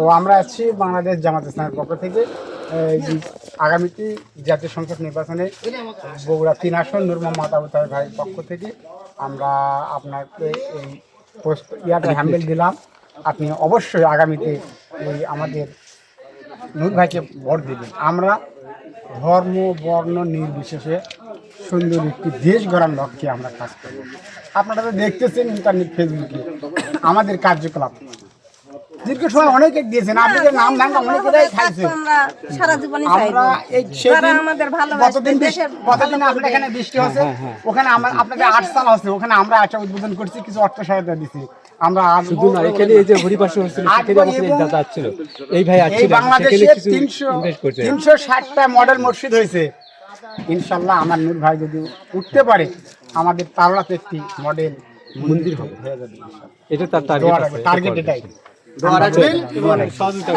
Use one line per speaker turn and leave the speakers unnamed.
ও আমরা আছি বাংলাদেশ জামাত ইসলামের পক্ষ থেকে। আগামীতে জাতীয় সংসদ নির্বাচনে বগুড়া তিন আসন, নূর মোহাম্মদ আবু তাহের ভাইয়ের পক্ষ থেকে আমরা আপনাকে এই পোস্ট ইয়াটা হ্যান্ডেল দিলাম। আপনি অবশ্যই আগামীতে এই আমাদের নূর ভাইকে ভোট দেবেন। আমরা ধর্ম, বর্ণ, নির্বিশেষে সুন্দর একটি দেশ গড়ার লক্ষ্যে আমরা কাজ করব। আপনারা তো দেখতেছেন ইন্টারনেট, ফেসবুকে। আমাদের কার্যকলাপ দীর্ঘ সময় অনেকে দিয়েছেন আপনি নাম ধাঙ্গা অনেকেরাই খাইছে
সারা জীবনই
আমরা এই সেদিন
আমাদের ভালোবাসবে,
কতদিন কতদিন আপনাদের এখানে বৃষ্টি হচ্ছে ওখানে আমরা আপনাদের আট সাল হচ্ছে ওখানে আমরা আশা উদ্বোধন করছি কিছু অর্থ সহায়তা দিছি আমরা
শুধু না এখানে এই যে হরিপাশে হচ্ছিল সেখানে আমাদের দাদা আসছিল এই ভাই
এই বাংলাদেশে
সেখানে কিছু
তিনশো
ইনভেস্ট করছে।
তিনশো ষাটটা মডেল মসজিদ হয়েছে। ইনশাল্লাহ আমার নূর ভাই যদি উঠতে পারে আমাদের তারলাতে একটি মডেল মন্দির হবে। হয়ে।
এটা তার টার্গেট
দোয়া
আছে
রাখবে, টার্গেট
সহযোগিতা